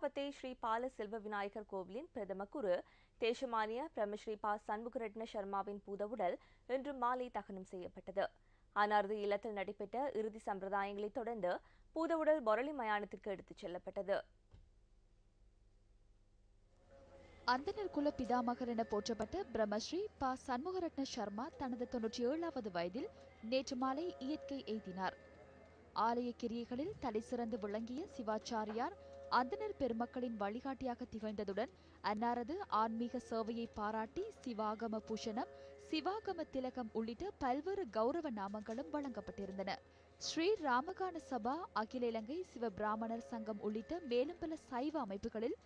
ஏழாவத்தை ஸ்ரீ பால செல்வ விநாயகர் கோவிலின் பிரதம குரு தேசமானிய பிரம்மஸ்ரீ பா சண்முகரட்ன சர்மாவின் பூதவுடல் இன்று மாலை தகனம் செய்யப்பட்டது. அன்னாரது இல்லத்தில் நடைபெற்ற இறுதி சம்பிரதாயங்களைத் தொடர்ந்து பூதவுடல் பொரளி மயானத்திற்கு எடுத்துச் செல்லப்பட்டது. அந்தனர் குல பிதாமகர் என போற்றப்பட்ட பிரம்மஸ்ரீ ப சண்முகரட்ன சர்மா தனது தொன்னூற்றி ஏழாவது வயதில் நேற்று மாலை இயற்கை எய்தினார். ஆலய கிரியைகளில் தலை சிறந்து விளங்கிய சிவாச்சாரியார் அந்தனர் பெருமக்களின் வழிகாட்டியாக திகழ்ந்ததுடன் அன்னாரது ஆன்மீக சேவையை பாராட்டி சிவாகம பூஷணம் சிவாகம திலகம் உள்ளிட்ட பல்வேறு கௌரவ நாமங்களும் வழங்கப்பட்டிருந்தன. ஸ்ரீ ராமகான சபா அகில இலங்கை சிவ பிராமணர் சங்கம் உள்ளிட்ட மேலும் பல சைவ அமைப்புகளில்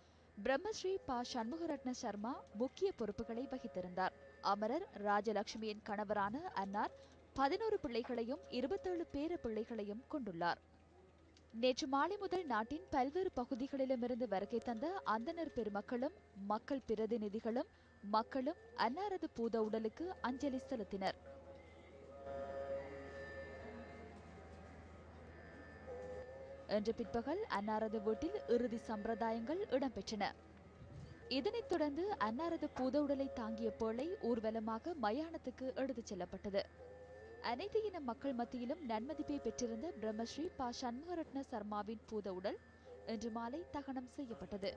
பிரம்மஸ்ரீ பா சண்முகரத்ன சர்மா முக்கிய பொறுப்புகளை வகித்திருந்தார். அமரர் ராஜலட்சுமியின் கணவரான அன்னார் பதினோரு பிள்ளைகளையும் இருபத்தேழு பேர பிள்ளைகளையும் கொண்டுள்ளார். நேற்று மாலை முதல் நாட்டின் பல்வேறு பகுதிகளிலுமிருந்து வருகை தந்த அந்தனர் பெருமக்களும் மக்கள் பிரதிநிதிகளும் மக்களும் அன்னாரது பூத உடலுக்கு அஞ்சலி செலுத்தினர். இன்று பிற்பகல் அன்னாரது வீட்டில் இறுதி சம்பிரதாயங்கள் இடம்பெற்றன. இதனைத் தொடர்ந்து அன்னாரது பூத உடலை தாங்கிய பேழை ஊர்வலமாக மயானத்துக்கு எடுத்துச் செல்லப்பட்டது. அனைத்து இன மக்கள் மத்தியிலும் நன்மதிப்பை பெற்றிருந்த பிரம்மஸ்ரீ பா சண்முகரட்ன சர்மாவின் பூத உடல் இன்று மாலை தகனம் செய்யப்பட்டது.